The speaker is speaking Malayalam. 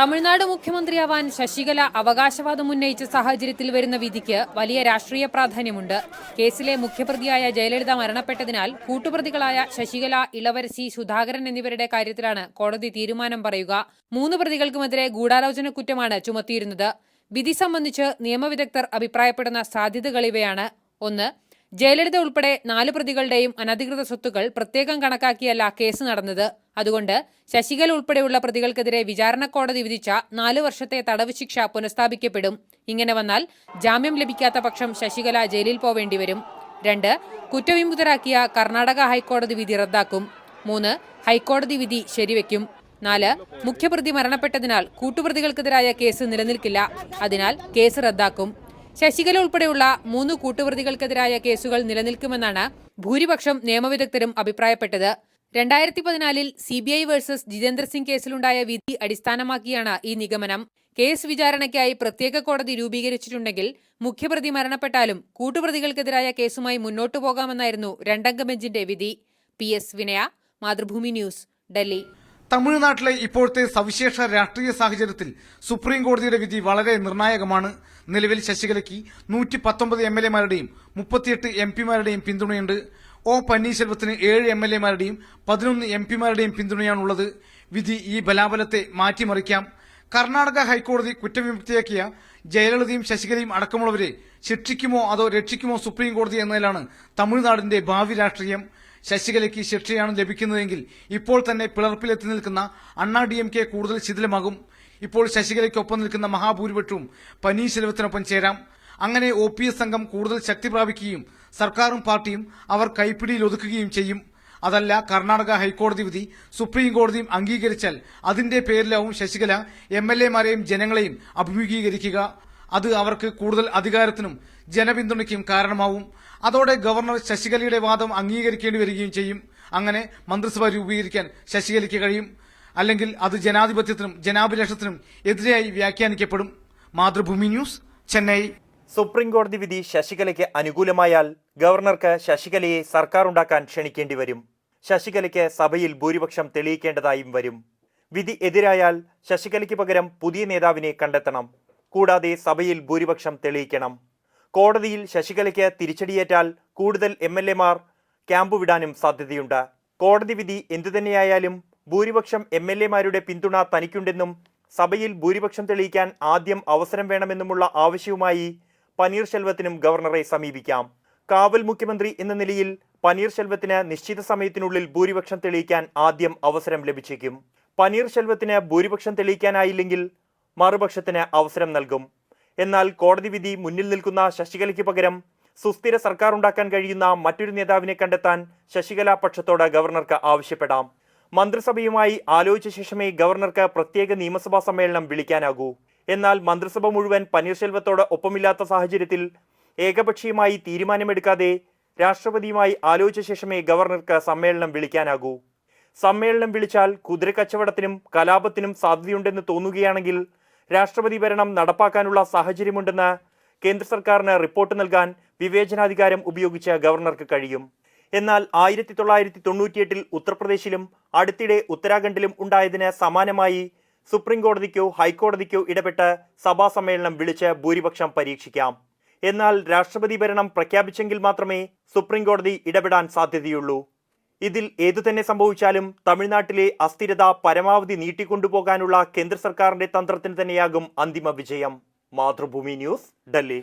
തമിഴ്നാട് മുഖ്യമന്ത്രിയാവാൻ ശശികല അവകാശവാദം ഉന്നയിച്ച സാഹചര്യത്തിൽ വരുന്ന വിധിക്ക് വലിയ രാഷ്ട്രീയ പ്രാധാന്യമുണ്ട്. കേസിലെ മുഖ്യപ്രതിയായ ജയലളിത മരണപ്പെട്ടതിനാൽ കൂട്ടുപ്രതികളായ ശശികല ഇളവരസി സുധാകരൻ എന്നിവരുടെ കാര്യത്തിലാണ് കോടതി തീരുമാനം പറയുക. മൂന്ന് പ്രതികൾക്കുമെതിരെ ഗൂഢാലോചന കുറ്റമാണ് ചുമത്തിയിരുന്നത്. വിധി സംബന്ധിച്ച് നിയമവിദഗ്ധർ അഭിപ്രായപ്പെടുന്ന സാധ്യതകൾ ഇവയാണ്. ഒന്ന് ജയലളിത ഉൾപ്പെടെ നാല് പ്രതികളുടെയും അനധികൃത സ്വത്തുക്കൾ പ്രത്യേകം കണക്കാക്കിയല്ല കേസ് നടന്നത്. അതുകൊണ്ട് ശശികല ഉൾപ്പെടെയുള്ള പ്രതികൾക്കെതിരെ വിചാരണ കോടതി വിധിച്ച നാല് വർഷത്തെ തടവ് ശിക്ഷ പുനഃസ്ഥാപിക്കപ്പെടും. ഇങ്ങനെ വന്നാൽ ജാമ്യം ലഭിക്കാത്ത പക്ഷം ശശികല ജയിലിൽ പോവേണ്ടി വരും. രണ്ട് കുറ്റവിമുക്തരാക്കിയ കർണാടക ഹൈക്കോടതി വിധി റദ്ദാക്കും. മൂന്ന് ഹൈക്കോടതി വിധി ശരിവെക്കും. നാല് മുഖ്യപ്രതി മരണപ്പെട്ടതിനാൽ കൂട്ടുപ്രതികൾക്കെതിരായ കേസ് നിലനിൽക്കില്ല. അതിനാൽ കേസ് റദ്ദാക്കും. ശശികല ഉൾപ്പെടെയുള്ള മൂന്ന് കൂട്ടുപ്രതികൾക്കെതിരായ കേസുകൾ നിലനിൽക്കുമെന്നാണ് ഭൂരിപക്ഷം നിയമവിദഗ്ധരും അഭിപ്രായപ്പെട്ടത്. രണ്ടായിരത്തി പതിനാലിൽ C B I versus Jitendra Singh കേസിലുണ്ടായ വിധി അടിസ്ഥാനമാക്കിയാണ് ഈ നിഗമനം. കേസ് വിചാരണയ്ക്കായി പ്രത്യേക കോടതി രൂപീകരിച്ചിട്ടുണ്ടെങ്കിൽ മുഖ്യപ്രതി മരണപ്പെട്ടാലും കൂട്ടുപ്രതികൾക്കെതിരായ കേസുമായി മുന്നോട്ടു പോകാമെന്നായിരുന്നു രണ്ടംഗ ബെഞ്ചിന്റെ വിധി. പി എസ് വിനയ മാതൃഭൂമി ന്യൂസ് ഡൽഹി. തമിഴ്നാട്ടിലെ ഇപ്പോഴത്തെ സവിശേഷ രാഷ്ട്രീയ സാഹചര്യത്തിൽ സുപ്രീം കോടതിയുടെ വിധി വളരെ നിർണായകമാണ്. നിലവിൽ ശശികലയ്ക്ക് നൂറ്റി പത്തൊമ്പത് എം എൽ എമാരുടെയും മുപ്പത്തിയെട്ട് എം പിമാരുടെയും പിന്തുണയുണ്ട്. ഒ പന്നീർശെൽവത്തിന് ഏഴ് എം എൽ എമാരുടെയും പതിനൊന്ന് എം പിമാരുടെയും പിന്തുണയാണുള്ളത്. വിധി ഈ ബലാബലത്തെ മാറ്റിമറിക്കാം. കർണാടക ഹൈക്കോടതി കുറ്റവിമുക്തിയാക്കിയ ജയലളിതയും ശശികലയും അടക്കമുള്ളവരെ ശിക്ഷിക്കുമോ അതോ രക്ഷിക്കുമോ സുപ്രീം കോടതി എന്നതിലാണ് തമിഴ്നാടിന്റെ ഭാവി രാഷ്ട്രീയം. ശശികലയ്ക്ക് ശിക്ഷയാണ് ലഭിക്കുന്നതെങ്കിൽ ഇപ്പോൾ തന്നെ പിളർപ്പിലെത്തി നിൽക്കുന്ന അണ്ണാ ഡി എം കെ കൂടുതൽ ശിഥിലമാകും. ഇപ്പോൾ ശശികലയ്ക്കൊപ്പം നിൽക്കുന്ന മഹാഭൂരിപക്ഷവും പനീശെൽവത്തിനൊപ്പം ചേരാം. അങ്ങനെ ഒ പി എസ് സംഘം കൂടുതൽ ശക്തി പ്രാപിക്കുകയും സർക്കാരും പാർട്ടിയും അവർ കൈപ്പിടിയിൽ ഒതുക്കുകയും ചെയ്യും. അതല്ല കർണാടക ഹൈക്കോടതി വിധി സുപ്രീം കോടതിയും അംഗീകരിച്ചാൽ അതിന്റെ പേരിലാവും ശശികല എം എൽ എമാരെയും ജനങ്ങളെയും അഭിമുഖീകരിക്കുക. അത് അവർക്ക് കൂടുതൽ അധികാരത്തിനും ജനപിന്തുണയ്ക്കും കാരണമാവും. അതോടെ ഗവർണർ ശശികലയുടെ വാദം അംഗീകരിക്കേണ്ടി വരികയും ചെയ്യും. അങ്ങനെ മന്ത്രിസഭ രൂപീകരിക്കാൻ ശശികലയ്ക്ക് കഴിയും. അല്ലെങ്കിൽ അത് ജനാധിപത്യത്തിനും ജനാഭിലാഷത്തിനും എതിരായി വ്യാഖ്യാനിക്കപ്പെടും. മാതൃഭൂമി ന്യൂസ് ചെന്നൈ. സുപ്രീം കോടതി വിധി ശശികലയ്ക്ക് അനുകൂലമായാൽ ഗവർണർക്ക് ശശികലയെ സർക്കാർ ഉണ്ടാക്കാൻ ക്ഷണിക്കേണ്ടി വരും. ശശികലയ്ക്ക് സഭയിൽ ഭൂരിപക്ഷം തെളിയിക്കേണ്ടതായും വരും. വിധി എതിരായാൽ ശശികലയ്ക്ക് പകരം പുതിയ നേതാവിനെ കണ്ടെത്തണം. കൂടാതെ സഭയിൽ ഭൂരിപക്ഷം തെളിയിക്കണം. കോടതിയിൽ ശശികലയ്ക്ക് തിരിച്ചടിയേറ്റാൽ കൂടുതൽ എം എൽ എമാർ ക്യാമ്പ് വിടാനും സാധ്യതയുണ്ട്. കോടതി വിധി എന്തുതന്നെയായാലും ഭൂരിപക്ഷം എം എൽ എമാരുടെ പിന്തുണ തനിക്കുണ്ടെന്നും സഭയിൽ ഭൂരിപക്ഷം തെളിയിക്കാൻ ആദ്യം അവസരം വേണമെന്നുമുള്ള ആവശ്യവുമായി പനീർശെൽവത്തിനും ഗവർണറെ സമീപിക്കാം. കാവൽ മുഖ്യമന്ത്രി എന്ന നിലയിൽ പനീർശെൽവത്തിന് നിശ്ചിത സമയത്തിനുള്ളിൽ ഭൂരിപക്ഷം തെളിയിക്കാൻ ആദ്യം അവസരം ലഭിച്ചേക്കും. പനീർശെൽവത്തിന് ഭൂരിപക്ഷം തെളിയിക്കാനായില്ലെങ്കിൽ മറുപക്ഷത്തിന് അവസരം നൽകും. എന്നാൽ കോടതി വിധി മുന്നിൽ നിൽക്കുന്ന ശശികലയ്ക്ക് പകരം സുസ്ഥിര സർക്കാർ ഉണ്ടാക്കാൻ കഴിയുന്ന മറ്റൊരു നേതാവിനെ കണ്ടെത്താൻ ശശികല പക്ഷത്തോട് ഗവർണർക്ക് ആവശ്യപ്പെടാം. മന്ത്രിസഭയുമായി ആലോചിച്ച ശേഷമേ ഗവർണർക്ക് പ്രത്യേക നിയമസഭാ സമ്മേളനം വിളിക്കാനാകൂ. എന്നാൽ മന്ത്രിസഭ മുഴുവൻ പനീർശെൽവത്തോട് ഒപ്പമില്ലാത്ത സാഹചര്യത്തിൽ ഏകപക്ഷീയമായി തീരുമാനമെടുക്കാതെ രാഷ്ട്രപതിയുമായി ആലോചിച്ച ശേഷമേ ഗവർണർക്ക് സമ്മേളനം വിളിക്കാനാകൂ. സമ്മേളനം വിളിച്ചാൽ കുതിരക്കച്ചവടത്തിനും കലാപത്തിനും സാധ്യതയുണ്ടെന്ന് തോന്നുകയാണെങ്കിൽ രാഷ്ട്രപതി ഭരണം നടപ്പാക്കാനുള്ള സാഹചര്യമുണ്ടെന്ന് കേന്ദ്ര സർക്കാരിന് റിപ്പോർട്ട് നൽകാൻ വിവേചനാധികാരം ഉപയോഗിച്ച് ഗവർണർക്ക് കഴിയും. എന്നാൽ ആയിരത്തി തൊള്ളായിരത്തി തൊണ്ണൂറ്റിയെട്ടിൽ ഉത്തർപ്രദേശിലും അടുത്തിടെ ഉത്തരാഖണ്ഡിലും ഉണ്ടായതിന് സമാനമായി സുപ്രീം കോടതിക്കോ ഹൈക്കോടതിക്കോ ഇടപെട്ട് സഭാ സമ്മേളനം വിളിച്ച് ഭൂരിപക്ഷം പരീക്ഷിക്കാം. എന്നാൽ രാഷ്ട്രപതി ഭരണം പ്രഖ്യാപിച്ചെങ്കിൽ മാത്രമേ സുപ്രീം കോടതി ഇടപെടാൻ സാധ്യതയുള്ളൂ. ഇതിൽ ഏതു തന്നെ സംഭവിച്ചാലും തമിഴ്നാട്ടിലെ അസ്ഥിരത പരമാവധി നീട്ടിക്കൊണ്ടുപോകാനുള്ള കേന്ദ്ര സർക്കാരിന്റെ തന്ത്രത്തിന് തന്നെയാകും അന്തിമ വിജയം. മാതൃഭൂമി ന്യൂസ് ഡൽഹി.